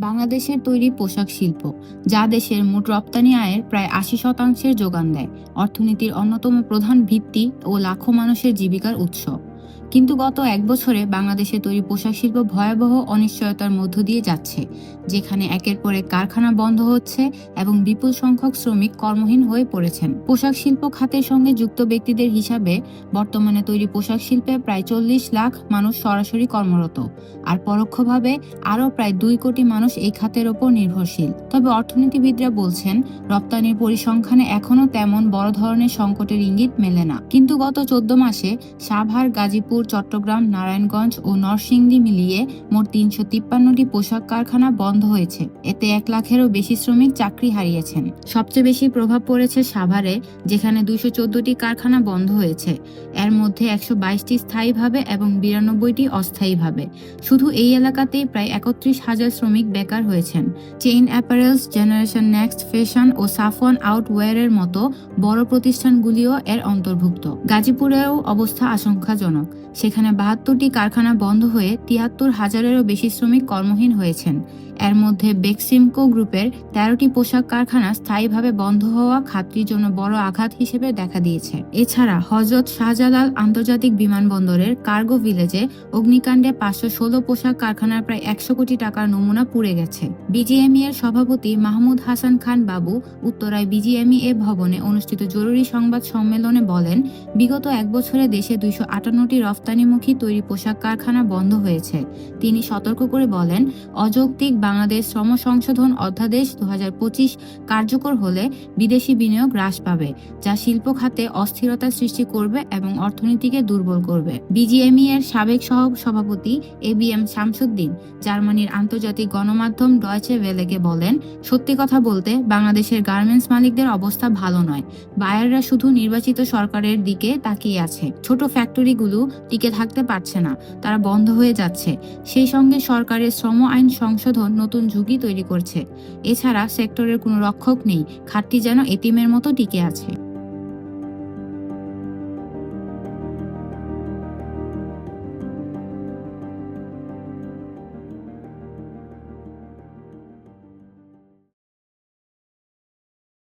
বাংলাদেশের তৈরি পোশাক শিল্প, যা দেশের মোট রপ্তানি আয়ের প্রায় আশি শতাংশের যোগান দেয়। অর্থনীতির অন্যতম প্রধান ভিত্তি ও লাখো মানুষের জীবিকার উৎস। কিন্তু গত এক বছরে বাংলাদেশে তৈরি পোশাক শিল্প ভয়াবহ অনিশ্চয়তার মধ্য দিয়ে যাচ্ছে, যেখানে একের পর এক কারখানা বন্ধ হচ্ছে এবং বিপুল সংখ্যক শ্রমিক কর্মহীন হয়ে পড়েছেন। পোশাক শিল্প খাতের সঙ্গে যুক্ত ব্যক্তিদের হিসাবে বর্তমানে তৈরি পোশাক শিল্পে প্রায় চল্লিশ লাখ মানুষ সরাসরি কর্মরত, আর পরোক্ষভাবে আরও প্রায় দুই কোটি মানুষ এই খাতের ওপর নির্ভরশীল। তবে অর্থনীতিবিদরা বলছেন, রপ্তানির পরিসংখ্যানে এখনও তেমন বড় ধরনের সংকটের ইঙ্গিত মেলে না। কিন্তু গত চোদ্দ মাসে সাভার, গাজীপুর চট্টগ্রাম, নারায়ণগঞ্জ ও নরসিংদী মিলিয়ে মোট তিনশো তিপ্পান্নটি পোশাক কারখানা বন্ধ হয়েছে। এতে এক লাখেরও বেশি শ্রমিক চাকরি হারিয়েছেন। সবচেয়ে বেশি প্রভাব পড়েছে সাভারে, যেখানে দুইশো চোদ্দটি কারখানা বন্ধ হয়েছে। এর মধ্যে একশো বাইশটি স্থায়ীভাবে এবং বিরানব্বইটি অস্থায়ীভাবে। শুধু এই এলাকাতেই প্রায় একত্রিশ হাজার শ্রমিক বেকার হয়েছেন। Chain apparels, generation next, fashion ও সাফওয়ান আউটওয়্যারের মতো বড় প্রতিষ্ঠানগুলিও এর অন্তর্ভুক্ত। গাজীপুরেও অবস্থা আশঙ্কাজনক। সেখানে বাহাত্তরটি কারখানা বন্ধ হয়ে তিয়াত্তর হাজারেরও বেশি শ্রমিক কর্মহীন হয়েছেন। এর মধ্যে বেক্সিমকো গ্রুপের তেরোটি পোশাক কারখানা স্থায়ীভাবে বন্ধ হওয়া খাতটির জন্য বড় আঘাত হিসেবে দেখা দিয়েছে। এছাড়া হজরত শাহজালাল আন্তর্জাতিক বিমানবন্দরের কার্গো ভিলেজে অগ্নিকাণ্ডে পাঁচশো ষোলো পোশাক কারখানার প্রায় একশো কোটি টাকার নমুনা পুড়ে গেছে। বিজিএমই এর সভাপতি মাহমুদ হাসান খান বাবু উত্তরায় বিজিএমই এ ভবনে অনুষ্ঠিত জরুরি সংবাদ সম্মেলনে বলেন, বিগত এক বছরে দেশে দুইশো আটান্নটি রফতানিমুখী তৈরি পোশাক কারখানা বন্ধ হয়েছে। তিনি সতর্ক করে বলেন, অযৌক্তিক বাংলাদেশ শ্রম সংশোধন অধ্যাদেশ দুহাজার পঁচিশ কার্যকর হলে বিদেশি বিনিয়োগ হ্রাস পাবে, যা শিল্প খাতে অস্থিরতা সৃষ্টি করবে এবং অর্থনীতিকে দুর্বল করবে। বিজিএমই এর সাবেক সহ সভাপতি এ বি এম শামসুদ্দিন জার্মানির আন্তর্জাতিক গণমাধ্যম ডয়চে ভেলেকে বলেন, সত্যি কথা বলতে বাংলাদেশের গার্মেন্টস মালিকদের অবস্থা ভালো নয়। বায়াররা শুধু নির্বাচিত সরকারের দিকে তাকিয়ে আছে। ছোট ফ্যাক্টরিগুলো টিকে থাকতে পারছে না, তারা বন্ধ হয়ে যাচ্ছে। সেই সঙ্গে সরকারের শ্রম আইন সংশোধন নতুন ঝুঁকি তৈরি করছে। এছাড়া সেক্টরের কোনো রক্ষক নেই। খাতটি যেন এতিমের মতো টিকে আছে।